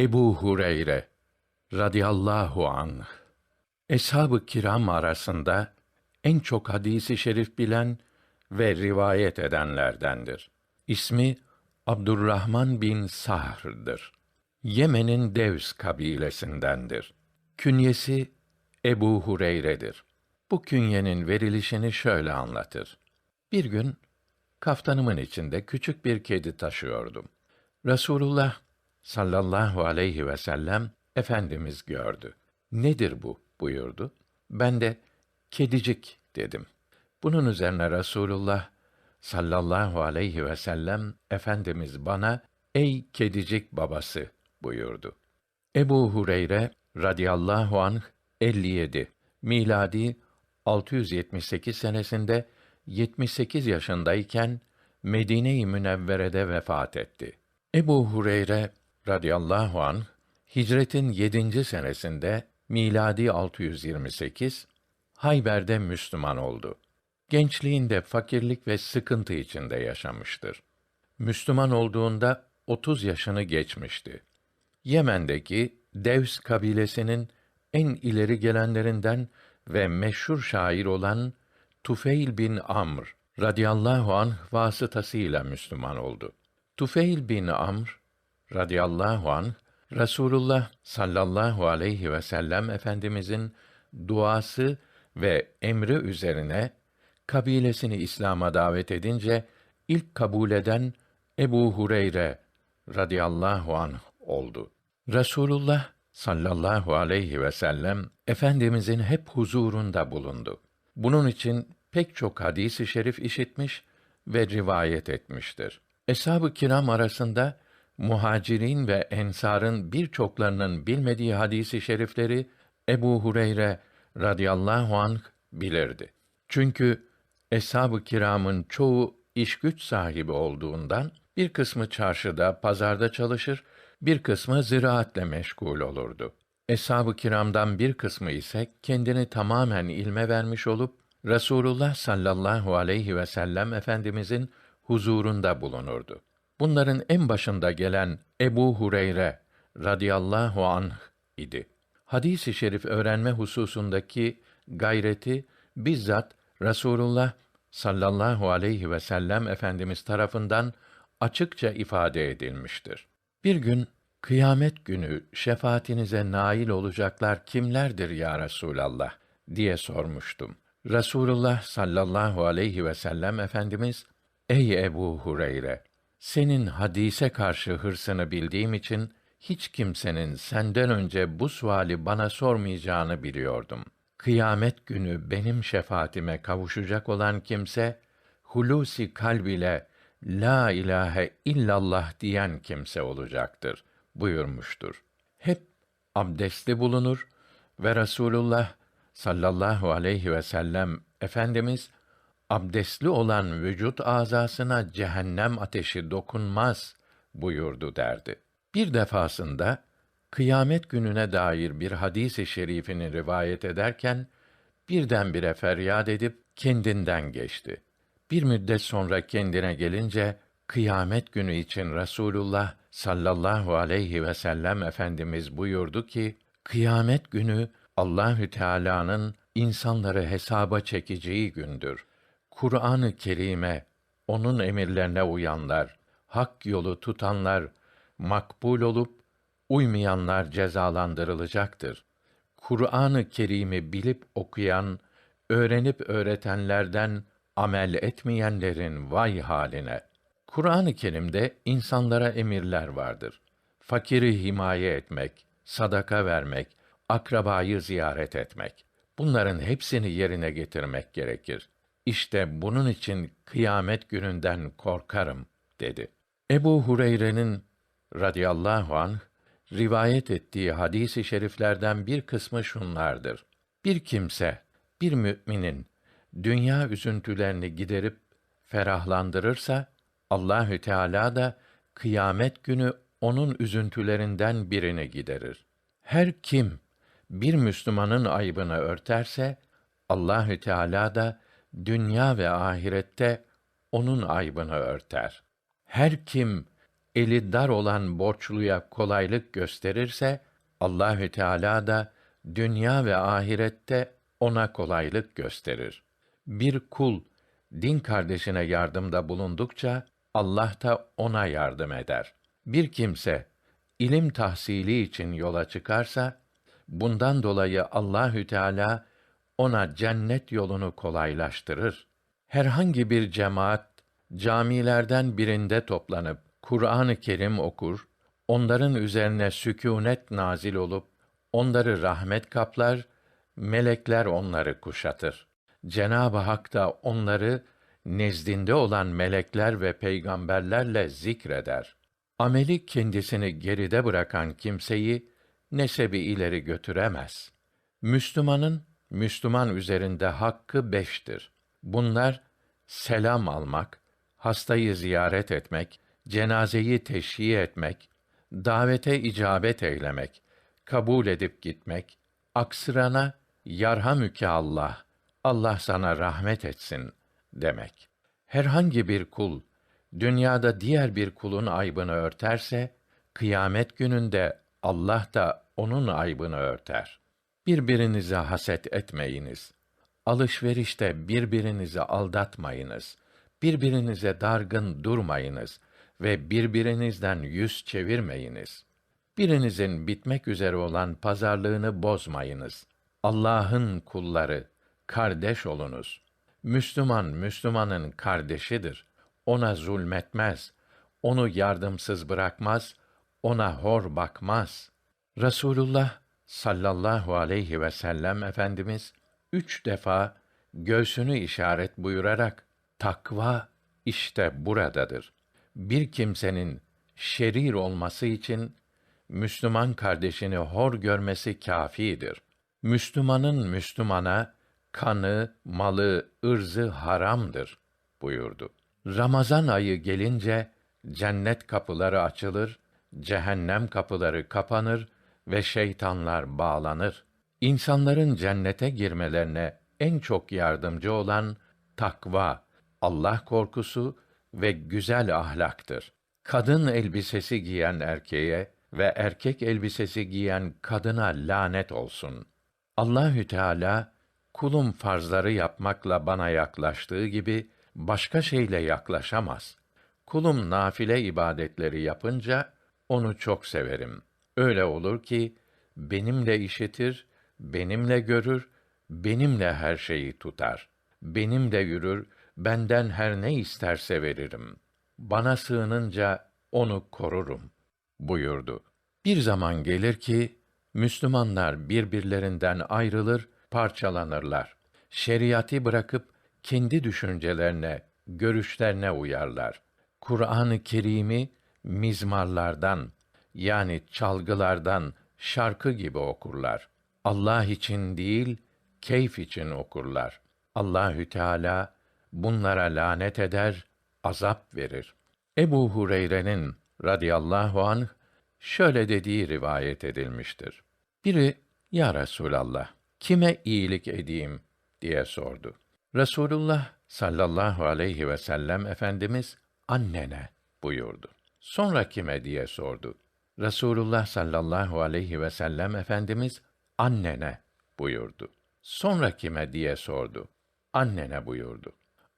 Ebu Hureyre radıyallahu anh Eshab-ı kiram arasında en çok hadisi şerif bilen ve rivayet edenlerdendir. İsmi Abdurrahman bin Sahr'dır. Yemen'in Devs kabilesindendir. Künyesi Ebu Hureyre'dir. Bu künyenin verilişini şöyle anlatır. Bir gün kaftanımın içinde küçük bir kedi taşıyordum. Resulullah sallallahu aleyhi ve sellem efendimiz gördü. Nedir bu buyurdu. Ben de kedicik dedim. Bunun üzerine Resulullah sallallahu aleyhi ve sellem efendimiz bana ey kedicik babası buyurdu. Ebu Hureyre radıyallahu anh 57 miladi 678 senesinde 78 yaşındayken Medine-i Münevvere'de vefat etti. Ebu Hureyre radıyallahu anh hicretin 7. senesinde miladi 628 Hayber'de Müslüman oldu. Gençliğinde fakirlik ve sıkıntı içinde yaşamıştır. Müslüman olduğunda 30 yaşını geçmişti. Yemen'deki Devs kabilesinin en ileri gelenlerinden ve meşhur şair olan Tufeil bin Amr radıyallahu anh vasıtasıyla Müslüman oldu. Tufeil bin Amr radıyallahu anh Rasulullah sallallahu aleyhi ve sellem efendimizin duası ve emri üzerine kabilesini İslam'a davet edince ilk kabul eden Ebu Hureyre radıyallahu anh oldu. Rasulullah sallallahu aleyhi ve sellem efendimizin hep huzurunda bulundu. Bunun için pek çok hadisi şerif işitmiş ve rivayet etmiştir. Eshab-ı kiram arasında muhacirin ve ensarın birçoklarının bilmediği hadisi şerifleri Ebu Hureyre radıyallahu anh bilirdi. Çünkü eshab-ı kiramın çoğu iş güç sahibi olduğundan bir kısmı çarşıda, pazarda çalışır, bir kısmı ziraatle meşgul olurdu. Eshab-ı kiramdan bir kısmı ise kendini tamamen ilme vermiş olup Rasulullah sallallahu aleyhi ve sellem efendimizin huzurunda bulunurdu. Bunların en başında gelen Ebu Hureyre radıyallahu anh idi. Hadis-i şerif öğrenme hususundaki gayreti bizzat Rasulullah sallallahu aleyhi ve sellem efendimiz tarafından açıkça ifade edilmiştir. Bir gün kıyamet günü şefaatinize nail olacaklar kimlerdir ya Resulallah diye sormuştum. Rasulullah sallallahu aleyhi ve sellem efendimiz Ey Ebu Hureyre senin hadise karşı hırsını bildiğim için hiç kimsenin senden önce bu suali bana sormayacağını biliyordum. Kıyamet günü benim şefaatime kavuşacak olan kimse hulusi kalb ile la ilahe illallah diyen kimse olacaktır buyurmuştur. Hep abdestli bulunur ve Resulullah sallallahu aleyhi ve sellem efendimiz abdestli olan vücut azasına cehennem ateşi dokunmaz buyurdu derdi. Bir defasında kıyamet gününe dair bir hadis-i şerifini rivayet ederken birdenbire feryat edip kendinden geçti. Bir müddet sonra kendine gelince kıyamet günü için Resulullah sallallahu aleyhi ve sellem efendimiz buyurdu ki kıyamet günü Allahü Teala'nın insanları hesaba çekeceği gündür. Kur'an-ı Kerim'e, onun emirlerine uyanlar, hak yolu tutanlar makbul olup uymayanlar cezalandırılacaktır. Kur'an-ı Kerim'i bilip okuyan, öğrenip öğretenlerden amel etmeyenlerin vay haline. Kur'an-ı Kerim'de insanlara emirler vardır. Fakiri himaye etmek, sadaka vermek, akrabayı ziyaret etmek. Bunların hepsini yerine getirmek gerekir. İşte bunun için kıyamet gününden korkarım dedi. Ebu Hureyre'nin radıyallahu anh rivayet ettiği hadisi i şeriflerden bir kısmı şunlardır. Bir kimse bir müminin dünya üzüntülerini giderip ferahlandırırsa Allahü Teala da kıyamet günü onun üzüntülerinden birini giderir. Her kim bir Müslümanın aybını örterse Allahü Teala da dünya ve ahirette onun aybını örter. Her kim eli dar olan borçluya kolaylık gösterirse Allahü Teala da dünya ve ahirette ona kolaylık gösterir. Bir kul din kardeşine yardımda bulundukça Allah da ona yardım eder. Bir kimse ilim tahsili için yola çıkarsa bundan dolayı Allahü Teala ona cennet yolunu kolaylaştırır. Herhangi bir cemaat camilerden birinde toplanıp Kur'an-ı Kerim okur, onların üzerine sükûnet nazil olup onları rahmet kaplar, melekler onları kuşatır. Cenab-ı Hak da onları nezdinde olan melekler ve peygamberlerle zikreder. Ameli kendisini geride bırakan kimseyi nesebi ileri götüremez. Müslümanın Müslüman üzerinde hakkı beştir. Bunlar selam almak, hastayı ziyaret etmek, cenazeyi teşhiye etmek, davete icabet eylemek, kabul edip gitmek, aksırana yarhamüke Allah, Allah sana rahmet etsin demek. Herhangi bir kul dünyada diğer bir kulun aybını örterse kıyamet gününde Allah da onun aybını örter. Birbirinize haset etmeyiniz. Alışverişte birbirinizi aldatmayınız. Birbirinize dargın durmayınız ve birbirinizden yüz çevirmeyiniz. Birinizin bitmek üzere olan pazarlığını bozmayınız. Allah'ın kulları, kardeş olunuz. Müslüman Müslümanın kardeşidir. Ona zulmetmez. Onu yardımsız bırakmaz. Ona hor bakmaz. Resulullah sallallahu aleyhi ve sellem efendimiz üç defa göğsünü işaret buyurarak takva işte buradadır. Bir kimsenin şerir olması için Müslüman kardeşini hor görmesi kâfidir. Müslümanın Müslümana kanı, malı, ırzı haramdır buyurdu. Ramazan ayı gelince cennet kapıları açılır, cehennem kapıları kapanır ve şeytanlar bağlanır. İnsanların cennete girmelerine en çok yardımcı olan takva, Allah korkusu ve güzel ahlaktır. Kadın elbisesi giyen erkeğe ve erkek elbisesi giyen kadına lanet olsun. Allahü Teala kulum farzları yapmakla bana yaklaştığı gibi başka şeyle yaklaşamaz. Kulum nafile ibadetleri yapınca onu çok severim. Öyle olur ki benimle işitir, benimle görür, benimle her şeyi tutar. Benimle yürür, benden her ne isterse veririm. Bana sığınınca onu korurum buyurdu. Bir zaman gelir ki Müslümanlar birbirlerinden ayrılır, parçalanırlar. Şeriatı bırakıp kendi düşüncelerine, görüşlerine uyarlar. Kur'an-ı Kerim'i mizmarlardan yani çalgılardan şarkı gibi okurlar. Allah için değil, keyf için okurlar. Allahü Teala bunlara lanet eder, azap verir. Ebu Hureyre'nin radıyallahu anh şöyle dediği rivayet edilmiştir. Biri, Ya Resûlallah, kime iyilik edeyim? diye sordu. Resulullah sallallahu aleyhi ve sellem Efendimiz, annene buyurdu. Sonra kime diye sordu. Resulullah sallallahu aleyhi ve sellem Efendimiz, annene buyurdu. Sonra kime diye sordu. Annene buyurdu.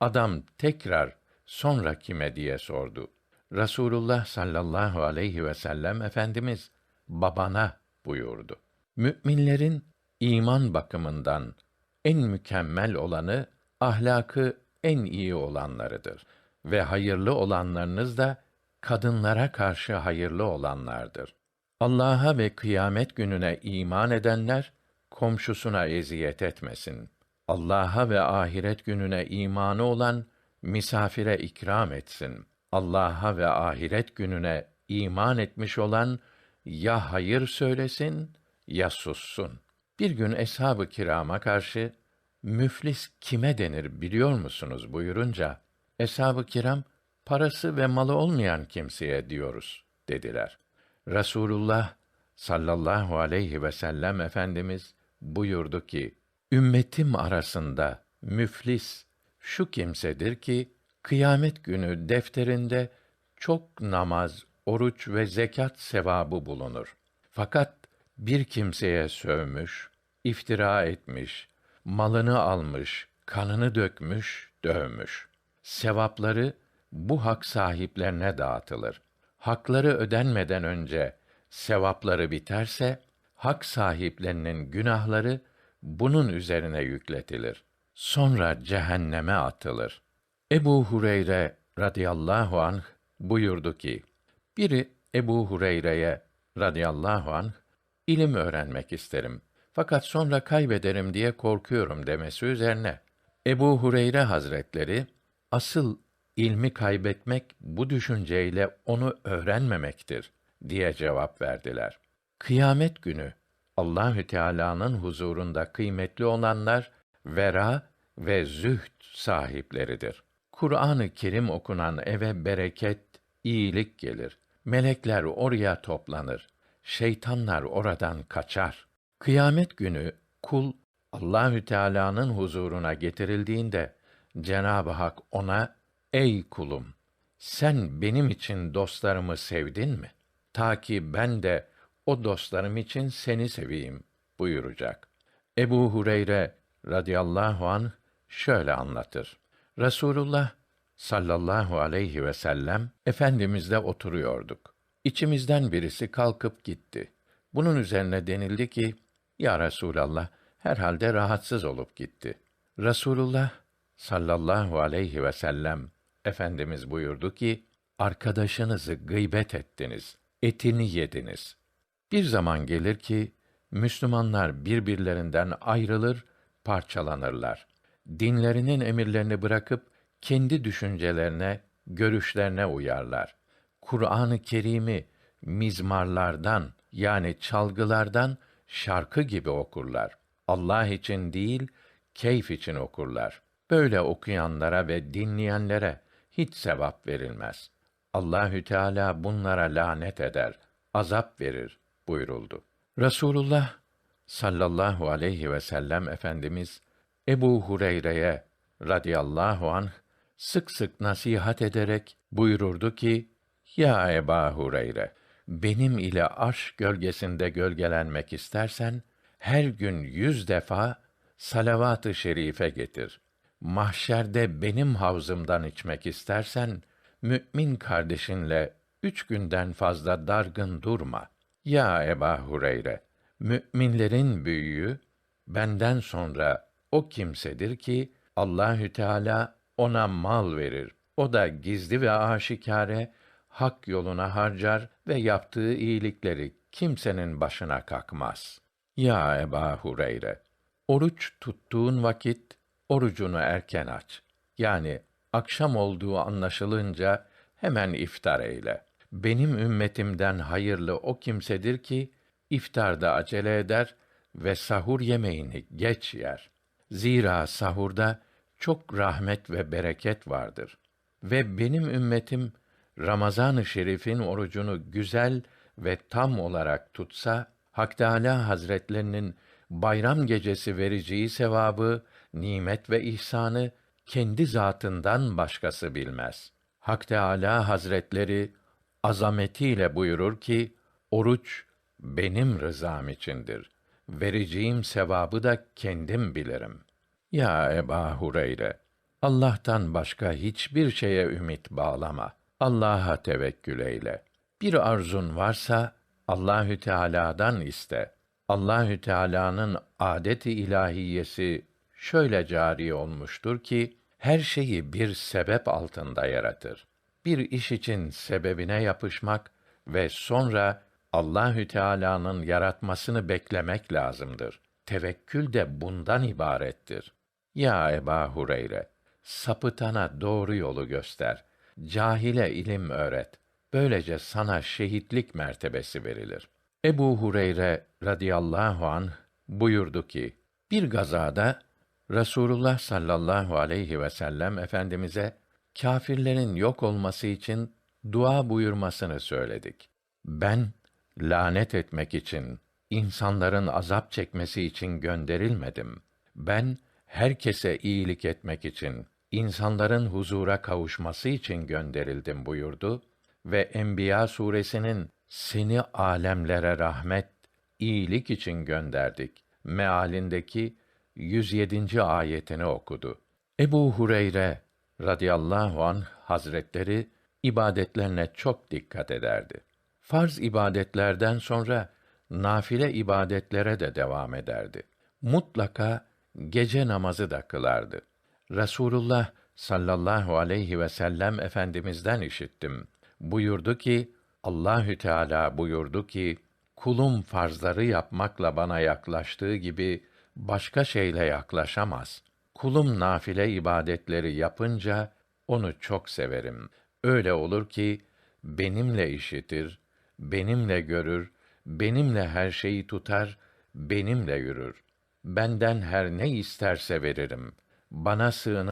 Adam tekrar sonra kime diye sordu. Rasulullah sallallahu aleyhi ve sellem efendimiz babana buyurdu. Müminlerin iman bakımından en mükemmel olanı ahlakı en iyi olanlarıdır ve hayırlı olanlarınız da kadınlara karşı hayırlı olanlardır. Allah'a ve kıyamet gününe iman edenler komşusuna eziyet etmesin. Allah'a ve ahiret gününe imanı olan misafire ikram etsin.'' Allah'a ve ahiret gününe iman etmiş olan ya hayır söylesin ya sussun. Bir gün eshab-ı kirama karşı müflis kime denir biliyor musunuz buyurunca eshab-ı kiram parası ve malı olmayan kimseye diyoruz dediler. Rasulullah sallallahu aleyhi ve sellem efendimiz buyurdu ki ümmetim arasında müflis şu kimsedir ki kıyamet günü defterinde çok namaz, oruç ve zekat sevabı bulunur. Fakat bir kimseye sövmüş, iftira etmiş, malını almış, kanını dökmüş, dövmüş. Sevapları bu hak sahiplerine dağıtılır. Hakları ödenmeden önce sevapları biterse hak sahiplerinin günahları bunun üzerine yükletilir. Sonra cehenneme atılır. Ebu Hureyre radıyallahu anh buyurdu ki, biri Ebu Hureyre'ye radıyallahu anh ilim öğrenmek isterim. Fakat sonra kaybederim diye korkuyorum demesi üzerine Ebu Hureyre Hazretleri asıl ilmi kaybetmek bu düşünceyle onu öğrenmemektir diye cevap verdiler. Kıyamet günü Allahü Teala'nın huzurunda kıymetli olanlar vera ve zühd sahipleridir. Kur'an-ı Kerim okunan eve bereket, iyilik gelir. Melekler oraya toplanır. Şeytanlar oradan kaçar. Kıyamet günü kul Allahü Teala'nın huzuruna getirildiğinde Cenab-ı Hak ona ey kulum sen benim için dostlarımı sevdin mi? Ta ki ben de o dostlarım için seni seveyim buyuracak. Ebu Hureyre radıyallahu an şöyle anlatır. Resulullah sallallahu aleyhi ve sellem efendimizle oturuyorduk. İçimizden birisi kalkıp gitti. Bunun üzerine denildi ki, ya Resulallah, herhalde rahatsız olup gitti. Resulullah sallallahu aleyhi ve sellem efendimiz buyurdu ki, arkadaşınızı gıybet ettiniz, etini yediniz. Bir zaman gelir ki Müslümanlar birbirlerinden ayrılır, parçalanırlar. Dinlerinin emirlerini bırakıp kendi düşüncelerine, görüşlerine uyarlar. Kur'an-ı Kerim'i mizmarlardan yani çalgılardan şarkı gibi okurlar. Allah için değil, keyif için okurlar. Böyle okuyanlara ve dinleyenlere hiç sevap verilmez. Allahü Teala bunlara lanet eder, azap verir buyuruldu. Resulullah sallallahu aleyhi ve sellem efendimiz Ebu Hureyre'ye radıyallahu anh sık sık nasihat ederek buyururdu ki: Ya Eba Hureyre, benim ile arş gölgesinde gölgelenmek istersen her gün yüz defa salavat-ı şerife getir. Mahşerde benim havzımdan içmek istersen mümin kardeşinle üç günden fazla dargın durma. Ya Eba Hureyre, müminlerin büyüğü benden sonra o kimsedir ki Allahü Teala ona mal verir. O da gizli ve aşikare hak yoluna harcar ve yaptığı iyilikleri kimsenin başına kakmaz. Ya Eba Hureyre, oruç tuttuğun vakit orucunu erken aç. Yani akşam olduğu anlaşılınca hemen iftar eyle. Benim ümmetimden hayırlı o kimsedir ki iftarda acele eder ve sahur yemeğini geç yer. Zira sahurda çok rahmet ve bereket vardır. Ve benim ümmetim Ramazan-ı Şerif'in orucunu güzel ve tam olarak tutsa, Hak Teâlâ Hazretlerinin bayram gecesi vereceği sevabı, nimet ve ihsanı kendi zatından başkası bilmez. Hak Teâlâ Hazretleri azametiyle buyurur ki, oruç benim rızam içindir. Vereceğim sevabı da kendim bilirim. Ya Eba Hureyre, Allah'tan başka hiçbir şeye ümit bağlama. Allah'a tevekkül eyle. Bir arzun varsa Allahü Teala'dan iste. Allahü Teala'nın adeti ilahiyesi şöyle cari olmuştur ki her şeyi bir sebep altında yaratır. Bir iş için sebebine yapışmak ve sonra Allahü Teala'nın yaratmasını beklemek lazımdır. Tevekkül de bundan ibarettir. Ya Eba Hureyre, sapıtana doğru yolu göster. Cahile ilim öğret. Böylece sana şehitlik mertebesi verilir. Ebu Hureyre radıyallahu an buyurdu ki: Bir gazada Rasulullah sallallahu aleyhi ve sellem efendimize kâfirlerin yok olması için dua buyurmasını söyledik. Ben lanet etmek için, insanların azap çekmesi için gönderilmedim. Ben herkese iyilik etmek için, insanların huzura kavuşması için gönderildim buyurdu ve Enbiya suresinin seni alemlere rahmet, iyilik için gönderdik mealindeki 107. ayetini okudu. Ebu Hureyre radıyallahu anh hazretleri ibadetlerine çok dikkat ederdi. Farz ibadetlerden sonra nafile ibadetlere de devam ederdi. Mutlaka gece namazı da kılardı. Resulullah sallallahu aleyhi ve sellem efendimizden işittim. Buyurdu ki Allahü Teala buyurdu ki kulum farzları yapmakla bana yaklaştığı gibi başka şeyle yaklaşamaz. Kulum nafile ibadetleri yapınca onu çok severim. Öyle olur ki benimle işitir, benimle görür, benimle her şeyi tutar, benimle yürür. Benden her ne isterse veririm. Bana sığınır